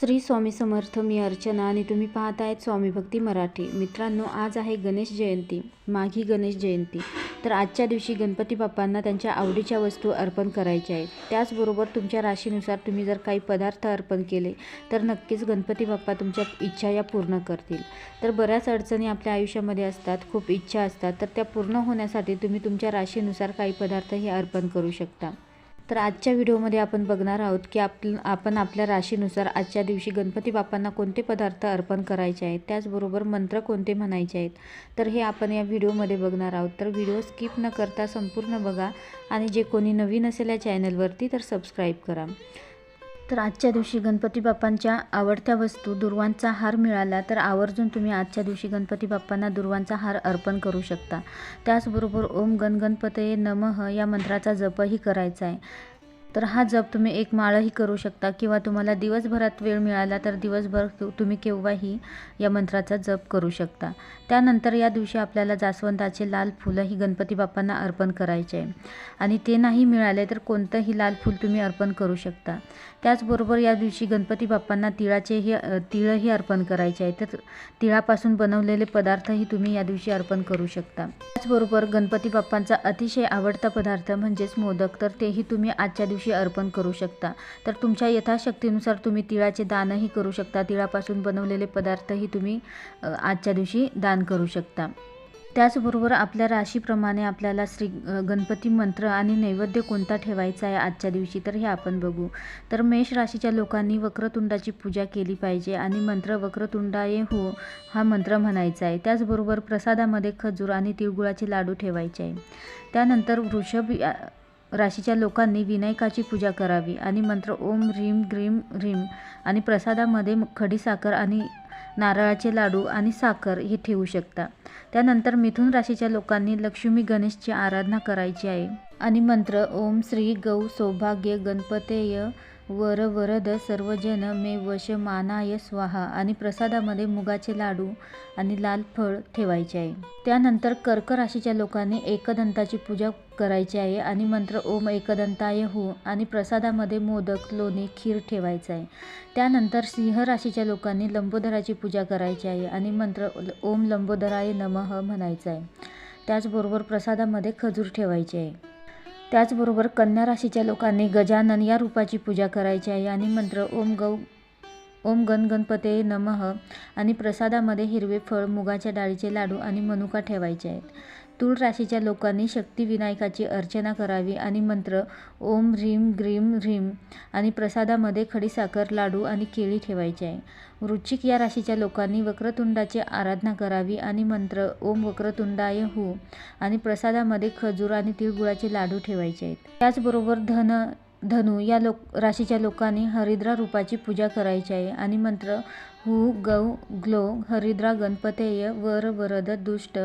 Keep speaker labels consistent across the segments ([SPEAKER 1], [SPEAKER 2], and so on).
[SPEAKER 1] श्री स्वामी समर्थ मी अर्चना आणि तुम्ही पाहत आहेत स्वामी भक्ती मराठी. मित्रांनो आज आहे गणेश जयंती माघी गणेश जयंती. तर आजच्या दिवशी गणपती बाप्पांना त्यांच्या आवडीच्या वस्तू अर्पण करायच्या आहेत. त्याचबरोबर तुमच्या राशीनुसार तुम्ही जर काही पदार्थ अर्पण केले तर नक्कीच गणपती बाप्पा तुमच्या इच्छा या पूर्ण करतील. तर बऱ्याच अडचणी आपल्या आयुष्यामध्ये असतात खूप इच्छा असतात तर त्या पूर्ण होण्यासाठी तुम्ही तुमच्या राशीनुसार काही पदार्थ हे अर्पण करू शकता. तर आजच्या व्हिडिओमध्ये आपण बघणार आहोत की आप आपण आपल्या राशीनुसार आजच्या दिवशी गणपती बाप्पांना कोणते पदार्थ अर्पण करायचे आहेत? त्याचबरोबर मंत्र कोणते म्हणायचे आहेत? तर हे आपण या व्हिडिओमध्ये बघणार आहोत. तर व्हिडिओ स्किप न करता संपूर्ण बघा आणि जे कोणी नवीन असेल या चॅनलवरती तर सबस्क्राईब करा. तर आजच्या दिवशी गणपती बाप्पांच्या आवडत्या वस्तू दुर्वांचा हार मिळाला तर आवर्जून तुम्ही आजच्या दिवशी गणपती बाप्पांना दुर्वांचा हार अर्पण करू शकता. त्याचबरोबर ओम गण गणपतये नमः या मंत्राचा जपही करायचा आहे. तर हा जप तुम्ही एक माळही करू शकता किंवा तुम्हाला दिवसभरात वेळ मिळाला तर दिवसभर तुम्ही केव्हाही या मंत्राचा जप करू शकता. त्यानंतर या दिवशी आपल्याला जास्वंदाचे लाल फुलंही गणपती बाप्पांना अर्पण करायचे आहे. आणि ते नाही मिळाले तर कोणतंही लाल फूल तुम्ही अर्पण करू शकता. त्याचबरोबर या दिवशी गणपती बाप्पांना तिळाचेही तिळही अर्पण करायचे आहे. तर तिळापासून बनवलेले पदार्थही तुम्ही या दिवशी अर्पण करू शकता. त्याचबरोबर गणपती बाप्पांचा अतिशय आवडता पदार्थ म्हणजेच मोदक तर तेही तुम्ही आजच्या दिवशी अर्पण करू शकता. तर तुमच्या यथाशक्तीनुसार तुम्ही तिळाचे दानही करू शकता. तिळापासून बनवलेले पदार्थही तुम्ही आजच्या दिवशी दान करू शकता. त्याचबरोबर आपल्या राशीप्रमाणे आपल्याला श्री गणपती मंत्र आणि नैवेद्य कोणता ठेवायचा आहे आजच्या दिवशी? तर हे आपण बघू. तर मेष राशीच्या लोकांनी वक्रतुंडाची पूजा केली पाहिजे आणि मंत्र वक्रतुंडाये हो हा मंत्र म्हणायचा आहे. त्याचबरोबर प्रसादामध्ये खजूर आणि तिळगुळाचे लाडू ठेवायचे आहे. त्यानंतर वृषभ राशीच्या लोकांनी विनायकाची पूजा करावी आणि मंत्र ओम ह्रीम ग्रीम ह्रीम आणि प्रसादामध्ये खडीसाखर आणि नारळाचे लाडू आणि साखर हे ठेवू शकता. त्यानंतर मिथुन राशीच्या लोकांनी लक्ष्मी गणेशची आराधना करायची आहे. आणि मंत्र ओम श्री गौ सौभाग्य गणपतेय वर वरद सर्वजन मे वश मानाय स्वाहा आणि प्रसादामध्ये मुगाचे लाडू आणि लाल फळ ठेवायचे आहे. त्यानंतर कर्क राशीच्या लोकांनी एकदंताची पूजा करायची आहे आणि मंत्र ओम एकदंताय हो आणि प्रसादामध्ये मोदक लोणी खीर ठेवायचं आहे. त्यानंतर सिंह राशीच्या लोकांनी लंबोदराची पूजा करायची आहे आणि मंत्र ओम लंबोदराय नमः म्हणायचं आहे. त्याचबरोबर प्रसादामध्ये खजूर ठेवायचे आहे. त्याचबरोबर कन्या राशीच्या लोकांनी गजानन या रूपाची पूजा करायची आहे. आणि मंत्र ओम गौ ओम गण गणपते नमः आणि प्रसादामध्ये हिरवे फळ मुगाच्या डाळीचे लाडू आणि मनुका ठेवायचे आहेत. तूळ राशीच्या लोकांनी शक्तिविनायकाची अर्चना करावी आणि मंत्र ओम ह्रीम ग्रीम ह्रीम आणि प्रसादामध्ये खडीसाखर लाडू आणि केळी ठेवायचे आहे. वृश्चिक या राशीच्या लोकांनी वक्रतुंडाची आराधना करावी आणि मंत्र ओम वक्रतुंडाय हो आणि प्रसादामध्ये खजूर आणि तिळगुळाचे लाडू ठेवायचे आहेत. त्याचबरोबर धन धनु या लोक राशीच्या लोकांनी हरिद्रा रूपाची पूजा करायची आहे आणि मंत्र हू गौ ग्लो हरिद्रा गणपतेय वर वरद दुष्ट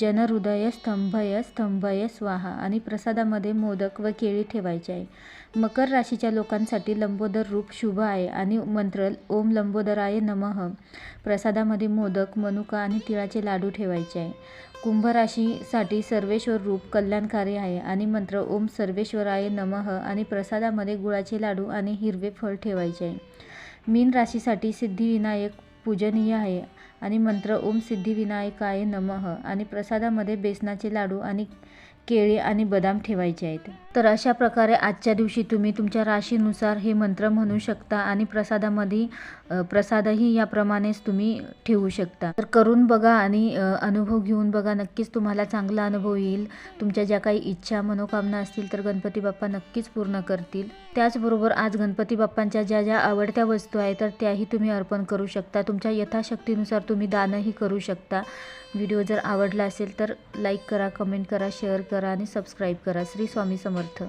[SPEAKER 1] जनहृदय स्तंभय स्तंभय स्वाहा आणि प्रसादामध्ये मोदक व केळी ठेवायचे आहे. मकर राशीच्या लोकांसाठी लंबोदर रूप शुभ आहे आणि मंत्र ओम लंबोदराय नमः. प्रसादामध्ये मोदक मनुका आणि तिळाचे लाडू ठेवायचे आहे. कुंभ राशीसाठी सर्वेश्वर रूप कल्याणकारी आहे आणि मंत्र ओम सर्वेश्वराय नमः आणि प्रसादामध्ये गुळाचे लाडू आणि हिरवे फळ ठेवायचे आहे. मीन राशीसाठी सिद्धिविनायक पूजनीय आहे. आणि मंत्र ओम सिद्धिविनायकाय नमः आणि प्रसादामध्ये बेसनाचे लाडू आणि केळी आणि बदाम ठेवायचे आहेत. तर अशा प्रकारे आजच्या दिवशी तुम्ही तुमच्या राशीनुसार हे मंत्र म्हणू शकता आणि प्रसादामध्ये प्रसादही याप्रमाणेच तुम्ही ठेवू शकता. तर करून बघा आणि अनुभव घेऊन बघा. नक्कीच तुम्हाला चांगला अनुभव येईल. तुमच्या ज्या काही इच्छा मनोकामना असतील तर गणपती बाप्पा नक्कीच पूर्ण करतील. त्याचबरोबर आज गणपती बाप्पांच्या ज्या ज्या आवडत्या वस्तू आहेत तर त्याही तुम्ही अर्पण करू शकता. तुमच्या यथाशक्तीनुसार तुम्ही दानही करू शकता. व्हिडिओ जर आवडला असेल तर लाईक करा कमेंट करा शेअर करा आणि सबस्क्राईब करा. श्री स्वामी समर्थ.